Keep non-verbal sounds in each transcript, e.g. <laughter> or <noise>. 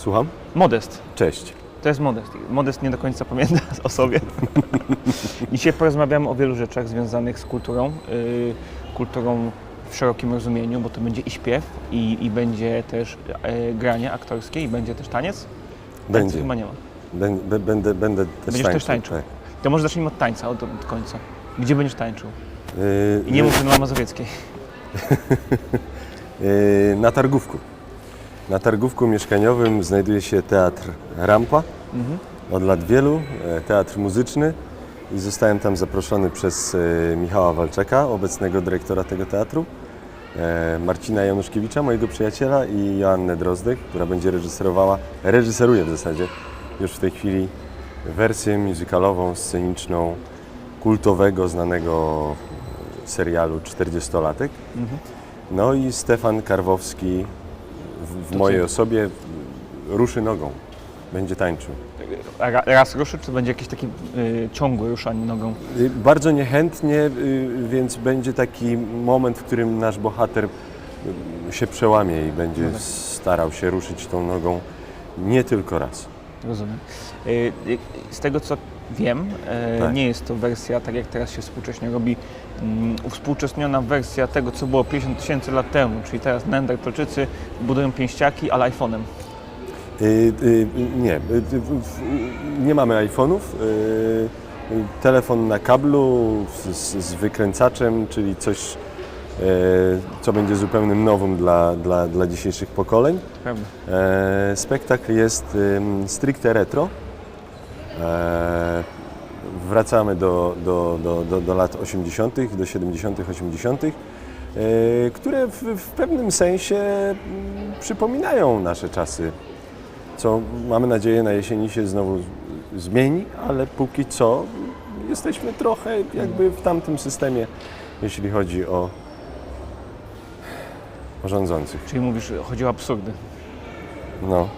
Słucham? Modest. Cześć. To jest Modest. Modest nie do końca pamięta <laughs> o sobie. <laughs> Dzisiaj porozmawiamy o wielu rzeczach związanych z kulturą. Yy, kulturą w szerokim rozumieniu, bo to będzie i śpiew, i, i będzie też e, granie aktorskie, i będzie też taniec. Tańca Będzie. chyba nie ma. Bę- bę- Będę, będę też Będziesz tańczył. też tańczył. Tak. To może zacznijmy od tańca, od, od końca. Gdzie będziesz tańczył? Yy, I nie mów, że na Mazowieckiej. yy, <laughs> na targówku. Na targówku mieszkaniowym znajduje się teatr Rampa. Mhm. Od lat wielu, e, teatr muzyczny i zostałem tam zaproszony przez e, Michała Walczaka, obecnego dyrektora tego teatru, e, Marcina Januszkiewicza, mojego przyjaciela i Joannę Drozdek, która będzie reżyserowała, reżyseruje w zasadzie już w tej chwili wersję muzykalową, sceniczną, kultowego, znanego serialu 40-latek. Mhm. No i Stefan Karwowski w, w mojej osobie ruszy nogą, będzie tańczył. A ra- raz ruszy, czy będzie jakiś taki y, ciągły ruszanie nogą? Y, Bardzo niechętnie, y, więc będzie taki moment, w którym nasz bohater y, się przełamie i będzie No tak. starał się ruszyć tą nogą nie tylko raz. Rozumiem. Y, y, Z tego co wiem, e, Tak. nie jest to wersja, tak jak teraz się współcześnie robi, mm, uwspółcześniona wersja tego, co było 50 tysięcy lat temu, czyli teraz Neandertalczycy budują pięściaki, ale iPhone'em. Y, y, Nie, y, y, nie mamy iPhone'ów. y, y, Telefon na kablu z, z, wykręcaczem, czyli coś, co będzie zupełnym nowym dla, dla, dla dzisiejszych pokoleń. Prawda? E, spektakl jest stricte retro. E, wracamy do, do, do, do, do lat 80., do 70., 80., e, które w, w pewnym sensie mm, przypominają nasze czasy. Co mamy nadzieję na jesieni się znowu zmieni, ale póki co jesteśmy trochę jakby w tamtym systemie, jeśli chodzi o, rządzących. Czyli mówisz, chodzi o absurdy. No.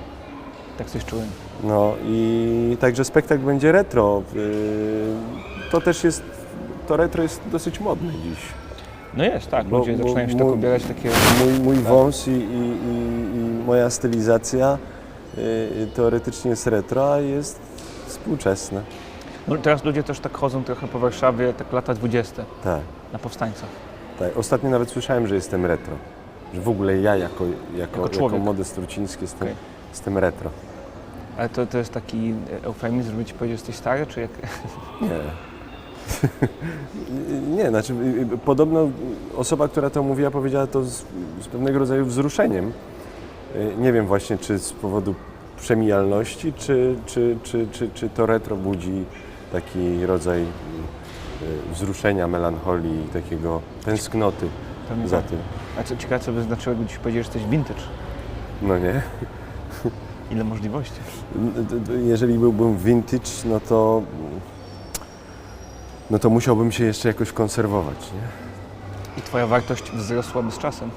Tak coś czułem. No i także spektakl będzie retro. Yy, To też jest, to retro jest dosyć modne dziś. No jest, tak. Bo- Ludzie bo zaczynają się tak mój- ubierać takie... Mój, mój Tak. wąs i, i, i, i moja stylizacja yy, teoretycznie jest retro, a jest współczesna. No, teraz ludzie też tak chodzą trochę po Warszawie, tak lata 20 Tak, na powstańcach. tak. Ostatnio nawet słyszałem, że jestem retro. Że w ogóle ja jako, jako, Jako jako, człowiek. Modest Truciński jestem, Okej. jestem retro. Ale to, to jest taki eufemizm, żeby ci powiedzieć, że jesteś stary, czy jak... Nie. <laughs> Nie, znaczy y, y, podobno osoba, która to mówiła, powiedziała to z, z pewnego rodzaju wzruszeniem. Y, Nie wiem właśnie, czy z powodu przemijalności, czy, czy, czy, czy, czy to retro budzi taki rodzaj wzruszenia, melancholii, takiego tęsknoty za tak. tym. A co ciekawe, co by znaczyło, ci powiedział, że jesteś vintage. No nie? Ile możliwości. Jeżeli byłbym vintage, no to no to musiałbym się jeszcze jakoś konserwować, nie? I twoja wartość wzrosłaby z czasem.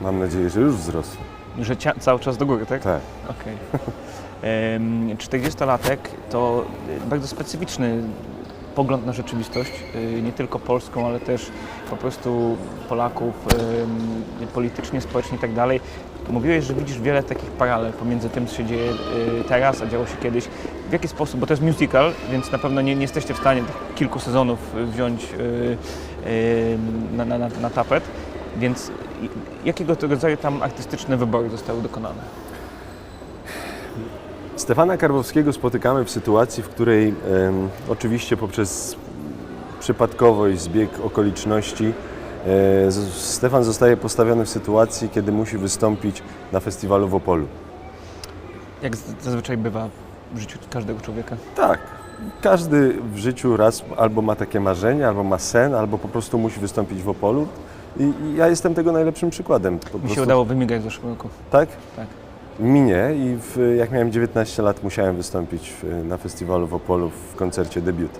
Mam nadzieję, że już wzrosła. Że cały czas do góry, tak? Tak. Okej. <laughs> Em, 40-latek to y, bardzo specyficzny pogląd na rzeczywistość, y, nie tylko polską, ale też po prostu Polaków politycznie, społecznie i tak dalej. Mówiłeś, że widzisz wiele takich paralel pomiędzy tym, co się dzieje y, teraz, a działo się kiedyś. W jaki sposób? Bo to jest musical, więc na pewno nie, nie jesteście w stanie tych kilku sezonów y, wziąć y, na, na, na, na tapet. Więc jakiego rodzaju tam artystyczne wybory zostały dokonane? Stefana Karwowskiego spotykamy w sytuacji, w której oczywiście poprzez przypadkowość, zbieg okoliczności Stefan zostaje postawiony w sytuacji, kiedy musi wystąpić na festiwalu w Opolu. Jak zazwyczaj bywa w życiu każdego człowieka. Tak. Każdy w życiu raz albo ma takie marzenie, albo ma sen, albo po prostu musi wystąpić w Opolu. I, ja jestem tego najlepszym przykładem. Po Mi się prostu- udało wymigać w zeszłym roku. Tak? Tak. Minie i w, jak miałem 19 lat musiałem wystąpić na festiwalu w Opolu w koncercie debiut.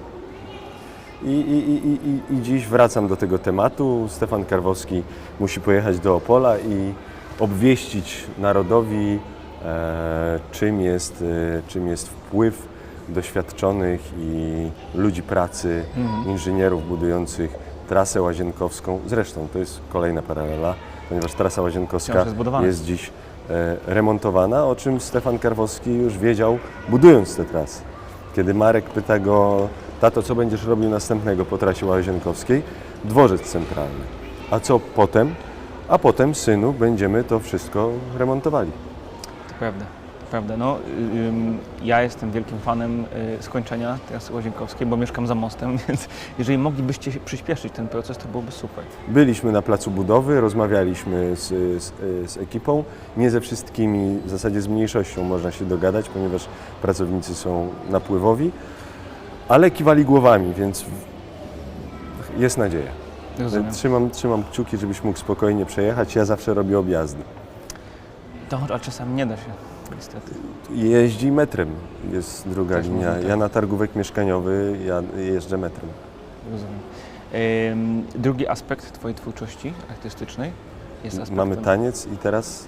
I, i, i, i, dziś wracam do tego tematu. Stefan Karwowski musi pojechać do Opola i obwieścić narodowi, e, czym, jest, e, czym jest wpływ doświadczonych i ludzi pracy, Mhm. inżynierów budujących trasę łazienkowską. Zresztą to jest kolejna paralela, ponieważ trasa łazienkowska jest jest dziś e, remontowana, o czym Stefan Karwowski już wiedział, budując tę trasę. Kiedy Marek pyta go, tato, co będziesz robił następnego po trasie Łazienkowskiej? Dworzec centralny. A co potem? A potem, synu, będziemy to wszystko remontowali. To prawda, to prawda. No, ym, ja jestem wielkim fanem y, skończenia trasy Łazienkowskiej, bo mieszkam za mostem, <laughs> więc jeżeli moglibyście przyspieszyć ten proces, to byłoby super. Byliśmy na placu budowy, rozmawialiśmy z, z, z ekipą. Nie ze wszystkimi, w zasadzie z mniejszością można się dogadać, ponieważ pracownicy są napływowi, ale kiwali głowami, więc jest nadzieja. Rozumiem. Trzymam, trzymam kciuki, żebyś mógł spokojnie przejechać. Ja zawsze robię objazdy. To, a czasami nie da się, niestety. Jeździ metrem, jest druga Też linia. można tak. Ja na targówek mieszkaniowy ja jeżdżę metrem. Rozumiem. Ym, drugi aspekt Twojej twórczości artystycznej jest aspektem Mamy taniec i teraz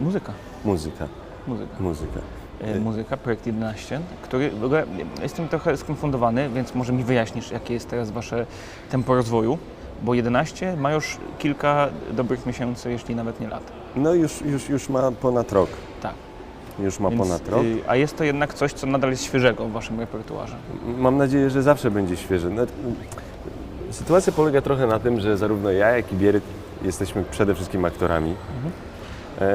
muzyka. muzyka. Muzyka. Muzyka. E, muzyka, projekt 11, który w ogóle jestem trochę skonfundowany, więc może mi wyjaśnisz, jakie jest teraz Wasze tempo rozwoju, bo 11 ma już kilka dobrych miesięcy, jeśli nawet nie lat. No już, już, już ma ponad rok. Tak. Już ma Więc, ponad rok. y, A jest to jednak coś, co nadal jest świeżego w Waszym repertuarze. Mam nadzieję, że zawsze będzie świeży. No, Sytuacja polega trochę na tym, że zarówno ja, jak i Bieryt jesteśmy przede wszystkim aktorami. E,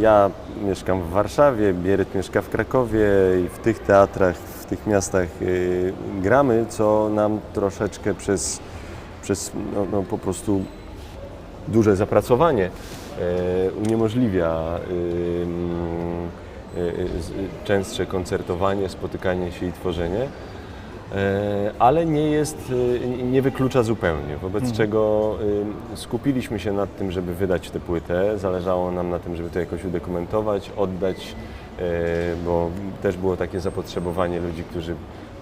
Ja mieszkam w Warszawie, Bieryt mieszka w Krakowie i w tych teatrach, w tych miastach y, gramy, co nam troszeczkę przez, przez no, no, po prostu duże zapracowanie uniemożliwia mm, y, y, z- częstsze koncertowanie, spotykanie się i tworzenie. E, ale nie jest, nie wyklucza zupełnie, wobec czego y, skupiliśmy się nad tym, żeby wydać tę płytę. Zależało nam na tym, żeby to jakoś udokumentować, oddać, e, bo też było takie zapotrzebowanie ludzi, którzy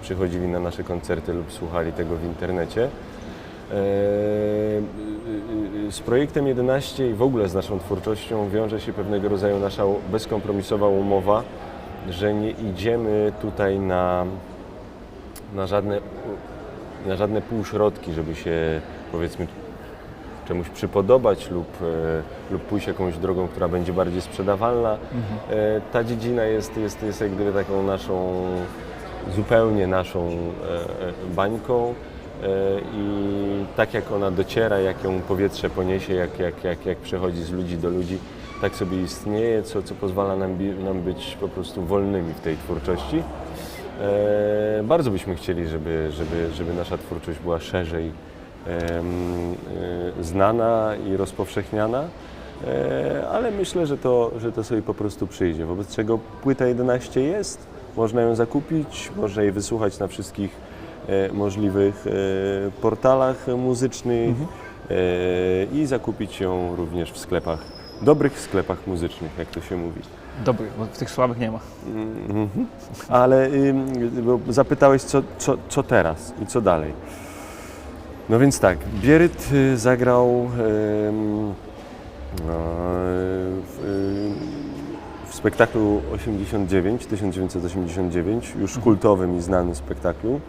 przychodzili na nasze koncerty lub słuchali tego w internecie. Z projektem 11 i w ogóle z naszą twórczością wiąże się pewnego rodzaju nasza bezkompromisowa umowa, że nie idziemy tutaj na, na, żadne, na żadne półśrodki, żeby się powiedzmy czemuś przypodobać lub, e, lub pójść jakąś drogą, która będzie bardziej sprzedawalna. E, Ta dziedzina jest, jest, jest jak gdyby taką naszą, zupełnie naszą e, bańką i tak jak ona dociera, jak ją powietrze poniesie, jak, jak, jak, jak przechodzi z ludzi do ludzi, tak sobie istnieje, co, co pozwala nam, nam być po prostu wolnymi w tej twórczości. E, bardzo byśmy chcieli, żeby, żeby, żeby nasza twórczość była szerzej em, e, znana i rozpowszechniana, e, ale myślę, że to, że to sobie po prostu przyjdzie. Wobec czego płyta 11 jest, można ją zakupić, można jej wysłuchać na wszystkich e, możliwych e, portalach muzycznych e, i zakupić ją również w sklepach, dobrych sklepach muzycznych, jak to się mówi. Dobry, bo w tych słabych nie ma. Mhm. Ale zapytałeś, co, co, co teraz i co dalej. No więc tak, Bieryt y, zagrał e, w, y, w spektaklu 89, 1989, już kultowym i znanym spektaklu.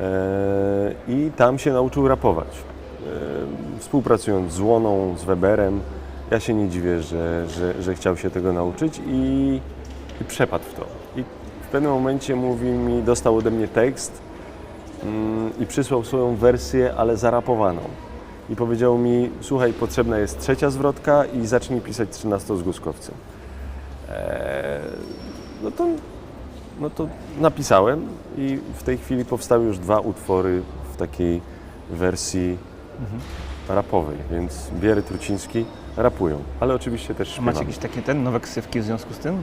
E, I tam się nauczył rapować. E, Współpracując z Łoną, z Weberem, ja się nie dziwię, że, że, że chciał się tego nauczyć i, i przepadł w to. I w pewnym momencie mówi mi, dostał ode mnie tekst mm, i przysłał swoją wersję, ale zarapowaną. I powiedział mi, słuchaj, potrzebna jest trzecia zwrotka i zacznij pisać 13 z Guskowcem. Eee, no, to, no to napisałem i w tej chwili powstały już dwa utwory w takiej wersji rapowej, więc Biery Truciński rapują, ale oczywiście też A śpiewamy. macie jakieś takie ten, nowe ksywki w związku z tym?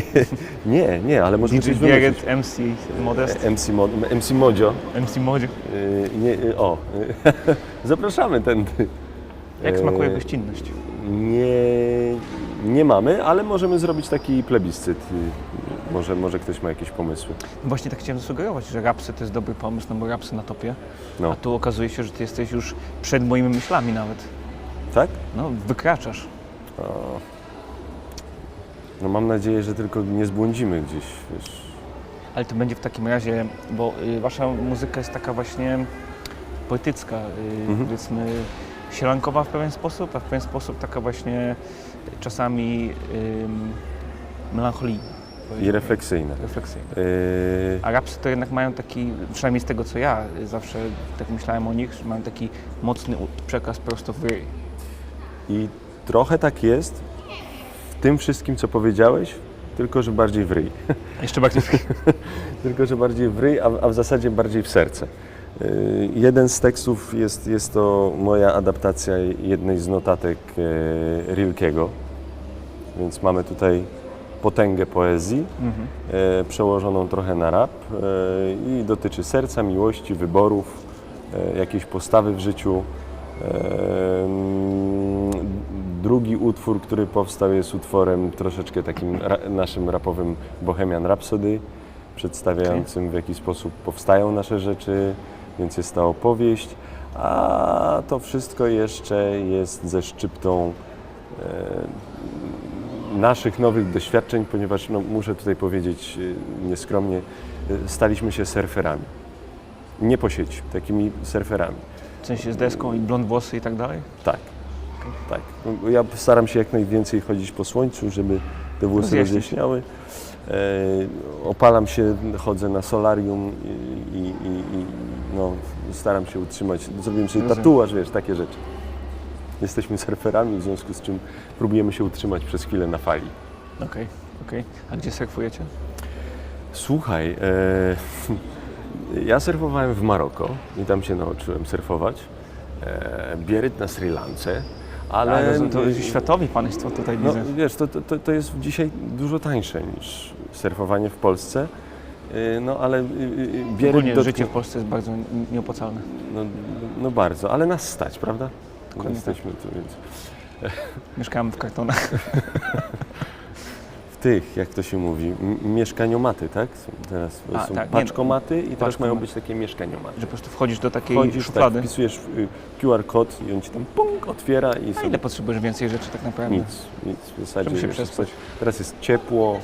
<laughs> Nie, nie, ale możemy DJ. Bieget, MC Modest, MC, Mo, MC Modzio. MC Modzie. Yy, nie, yy, o, <laughs> zapraszamy tędy. Jak smakuje gościnność? Nie, nie mamy, ale możemy zrobić taki plebiscyt. Może, może ktoś ma jakieś pomysły. Właśnie tak chciałem zasugerować, że rapsy to jest dobry pomysł, no bo rapsy na topie. No. A tu okazuje się, że ty jesteś już przed moimi myślami nawet. Tak? No, wykraczasz. O. No mam nadzieję, że tylko nie zbłądzimy gdzieś, wiesz. Ale to będzie w takim razie, bo y, wasza muzyka jest taka właśnie poetycka, y, Mhm. powiedzmy sielankowa w pewien sposób, a w pewien sposób taka właśnie czasami ym, melancholii. I refleksyjne. refleksyjna. Yy, A rapsy to jednak mają taki, przynajmniej z tego co ja zawsze tak myślałem o nich, że mają taki mocny przekaz prosto w ryj. I trochę tak jest w tym wszystkim, co powiedziałeś, tylko że bardziej w ryj. Jeszcze bardziej <laughs> tylko że bardziej w ryj, a, a w zasadzie bardziej w serce. Yy, Jeden z tekstów jest, jest to moja adaptacja jednej z notatek e, Rilkiego, więc mamy tutaj potęgę poezji, mhm. e, przełożoną trochę na rap e, i dotyczy serca, miłości, wyborów, e, jakiejś postawy w życiu. E, mm, Drugi utwór, który powstał, jest utworem troszeczkę takim ra, naszym rapowym Bohemian Rhapsody, przedstawiającym w jaki sposób powstają nasze rzeczy, więc jest ta opowieść. A to wszystko jeszcze jest ze szczyptą e, naszych nowych doświadczeń, ponieważ no, muszę tutaj powiedzieć e, nieskromnie, e, staliśmy się surferami. Nie po sieci, takimi surferami. W sensie z deską i blond włosy i tak dalej? Tak, tak. Ja staram się jak najwięcej chodzić po słońcu, żeby te włosy Rozjaśnić. rozjaśniały. E, opalam się, chodzę na solarium i, i, i, i no, staram się utrzymać. Zrobiłem sobie Rozumiem. tatuaż, wiesz, takie rzeczy. Jesteśmy surferami, w związku z czym próbujemy się utrzymać przez chwilę na fali. Okej, okej. A gdzie surfujecie? Słuchaj, e, <laughs> ja surfowałem w Maroko i tam się nauczyłem surfować. E, Bieryt na Sri Lance, ale... Ale rozumiem, to światowi państwo tutaj No, widzę. wiesz, to, to, to jest dzisiaj dużo tańsze niż surfowanie w Polsce. E, No ale y, Bieryt Ogólnie dotknął- życie w Polsce jest bardzo nieopłacalne. No, no bardzo, ale nas stać, prawda? Dokładnie Jesteśmy tu, więc <laughs> Mieszkałem w kartonach. w tych, jak to się mówi, mieszkaniomaty, tak? Są Teraz A, są tak, nie, paczkomaty i teraz mają być takie mieszkaniomaty. Że po prostu wchodzisz do takiej Wchodzisz, tak, szuflady. wpisujesz y, QR kod i on ci tam punk, otwiera i A ile potrzebujesz więcej rzeczy tak naprawdę? nic, nic w zasadzie. Żeby się przespać. Teraz jest ciepło,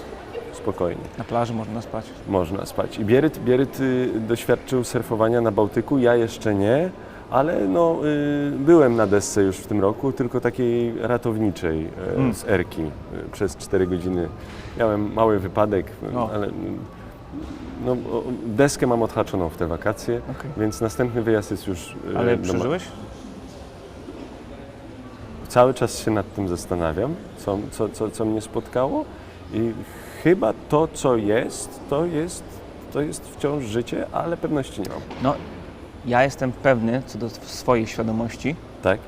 spokojnie, Na plaży można spać. można spać. I Bieryt, Bieryt y, doświadczył surfowania na Bałtyku, ja jeszcze nie, ale no, y, byłem na desce już w tym roku, tylko takiej ratowniczej y, Mm. z Erki y, przez 4 godziny. Miałem mały wypadek, y, O. ale no, deskę mam odhaczoną w te wakacje, Okej. więc następny wyjazd jest już... Ale do przeżyłeś? Cały czas się nad tym zastanawiam, co, co, co, co mnie spotkało i chyba to, co jest, to jest, to jest wciąż życie, ale pewności nie mam. No, ja jestem pewny co do swojej świadomości, Tak?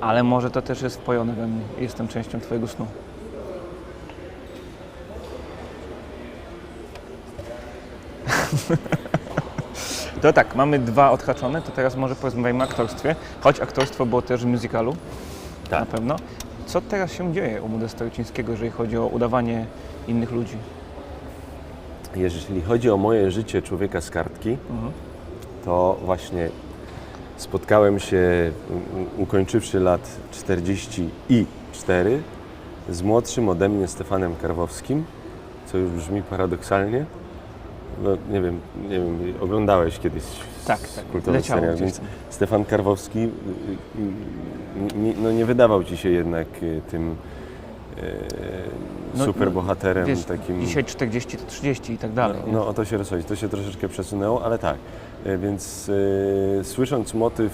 ale może to też jest wpojone we mnie. Jestem częścią Twojego snu. <laughs> To tak, mamy dwa odhaczone, to teraz może porozmawiajmy o aktorstwie, choć aktorstwo było też w musicalu, Tak. na pewno. Co teraz się dzieje u Modesta Rucińskiego, jeżeli chodzi o udawanie innych ludzi? Jeżeli chodzi o moje życie człowieka z kartki, Mhm. To właśnie spotkałem się, ukończywszy lat 44, z młodszym ode mnie Stefanem Karwowskim, co już brzmi paradoksalnie. No, nie wiem, nie wiem, oglądałeś kiedyś Tak, tak, serial, gdzieś więc. Stefan Karwowski y, y, y, nie, no nie wydawał Ci się jednak tym No, y, superbohaterem Wiesz, takim... dzisiaj 40 to 30 i tak dalej. No, no o to się rozchodzi, to się troszeczkę przesunęło, ale tak. E, Więc e, słysząc motyw,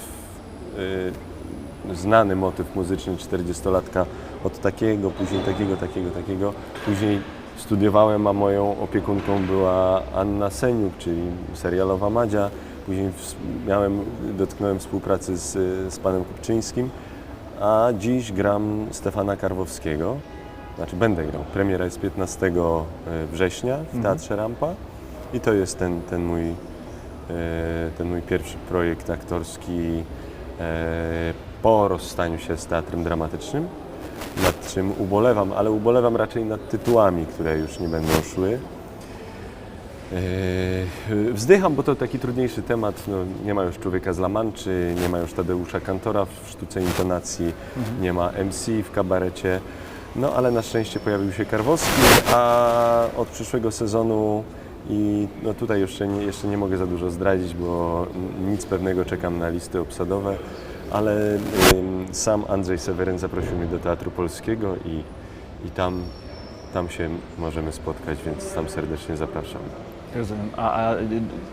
e, znany motyw muzyczny 40-latka od takiego, później takiego, takiego, takiego, później studiowałem, a moją opiekunką była Anna Seniuk, czyli serialowa Madzia. Później miałem, dotknąłem współpracy z, z panem Kupczyńskim, a dziś gram Stefana Karwowskiego. Znaczy będę grał. Premiera jest 15 września w Mhm. Teatrze Rampa i to jest ten, ten, mój, e, ten mój pierwszy projekt aktorski e, po rozstaniu się z teatrem dramatycznym, nad czym ubolewam, ale ubolewam raczej nad tytułami, które już nie będą szły. E, Wzdycham, bo to taki trudniejszy temat. No, nie ma już człowieka z La Manczy, nie ma już Tadeusza Kantora w sztuce intonacji, nie ma MC w kabarecie. No ale na szczęście pojawił się Karwowski, a od przyszłego sezonu i no tutaj jeszcze nie, jeszcze nie mogę za dużo zdradzić, bo nic pewnego czekam na listy obsadowe, ale sam Andrzej Seweryn zaprosił mnie do Teatru Polskiego i, i tam, tam się możemy spotkać, więc tam serdecznie zapraszam. Rozumiem. A, a y,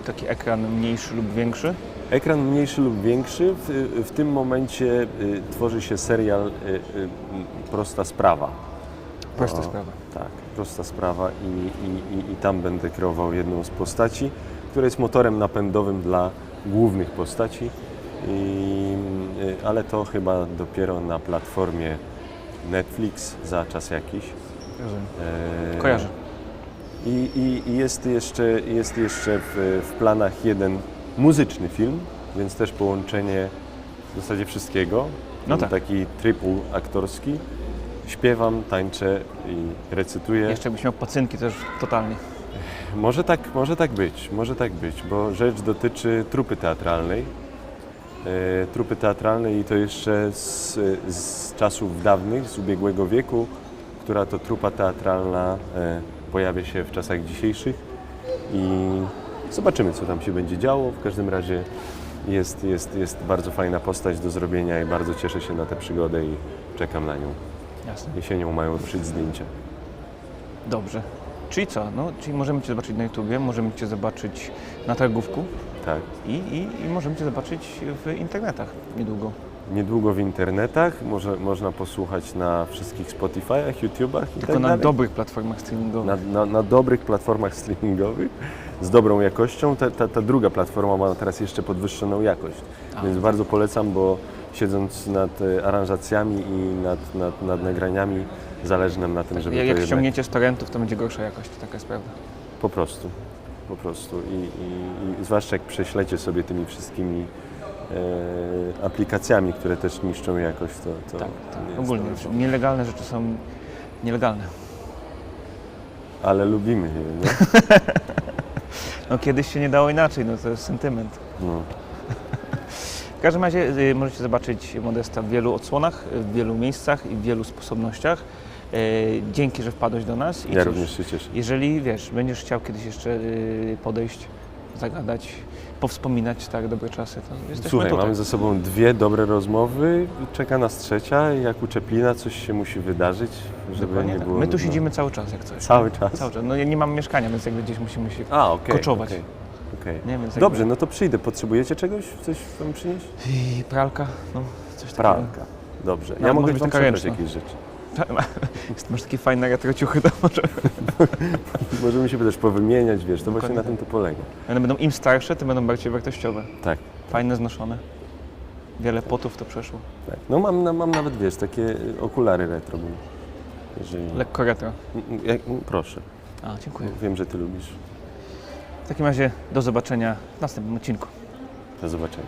taki ekran mniejszy lub większy? Ekran mniejszy lub większy, w, w tym momencie y, tworzy się serial y, y, Prosta Sprawa. Prosta O, sprawa. Tak, prosta sprawa i, i, i, i tam będę kreował jedną z postaci, która jest motorem napędowym dla głównych postaci, I, y, ale to chyba dopiero na platformie Netflix za czas jakiś. Rozumiem. E, Kojarzę. I, i, i jest jeszcze, jest jeszcze w, w planach jeden muzyczny film, więc też połączenie w zasadzie wszystkiego. No tak. Taki triple aktorski. Śpiewam, tańczę i recytuję. Jeszcze jakbyś miał pacynki też totalnie. Może tak, może tak być, może tak być, bo rzecz dotyczy trupy teatralnej. E, trupy teatralnej i to jeszcze z, z czasów dawnych, z ubiegłego wieku, która to trupa teatralna e, pojawia się w czasach dzisiejszych i zobaczymy, co tam się będzie działo. W każdym razie jest, jest, jest bardzo fajna postać do zrobienia i bardzo cieszę się na tę przygodę i czekam na nią. Jasne. Jesienią mają ruszyć zdjęcia. Dobrze. Czyli co? No, czyli możemy Cię zobaczyć na YouTubie, możemy Cię zobaczyć na targówku Tak. i, i, i możemy Cię zobaczyć w internetach niedługo. Niedługo w internetach, może, można posłuchać na wszystkich Spotify'ach, YouTubach i Tylko tak na dalej. dobrych platformach streamingowych. na, na, na dobrych platformach streamingowych z dobrą jakością. Ta, ta, ta druga platforma ma teraz jeszcze podwyższoną jakość, A. więc bardzo polecam, bo siedząc nad e, aranżacjami i nad, nad, nad nagraniami zależy nam na tym, żeby Jak, to jak ściągniecie z torrentów, to będzie gorsza jakość, taka jest prawda. po prostu, po prostu i, i, i zwłaszcza jak prześlecie sobie tymi wszystkimi aplikacjami, które też niszczą jakość, to, to Tak, tak. Ogólnie to- nielegalne rzeczy są nielegalne. Ale lubimy je, nie? <laughs> No kiedyś się nie dało inaczej, no to jest sentyment. No. W każdym razie y, możecie zobaczyć Modesta w wielu odsłonach, w wielu miejscach i w wielu sposobnościach. Y, dzięki, że wpadłeś do nas. I Ja cóż, również się cieszę. Jeżeli wiesz, będziesz chciał kiedyś jeszcze y, podejść, zagadać, powspominać tak dobre czasy, to Słuchaj, tutaj. mamy ze sobą dwie dobre rozmowy, czeka nas trzecia, jak u Czeplina coś się musi wydarzyć, żeby Dokładnie nie tak. było... My tu siedzimy cały czas jak coś. Cały czas? Cały czas. No ja nie mam mieszkania, więc jakby gdzieś musimy się... A, okej. Koczować. okej, okej. Nie, Dobrze, jakby... no to przyjdę. Potrzebujecie czegoś? Coś wam przynieść? I pralka, no coś takiego. Pralka. Dobrze. No, ja mogę być taka ręczna. jakieś rzeczy. <laughs> Masz takie fajne retro ciuchy, to może... <laughs> Możemy się też powymieniać, wiesz, to właśnie Dokładnie na tym to polega. One będą im starsze, tym będą bardziej wartościowe. Tak, Fajne, znoszone. Wiele potów to przeszło. tak. No mam, mam nawet, wiesz, takie okulary retro. Jeżeli... Lekko retro. Mm, mm, mm, Proszę, A, dziękuję. wiem, że ty lubisz. W takim razie do zobaczenia w następnym odcinku. Do zobaczenia.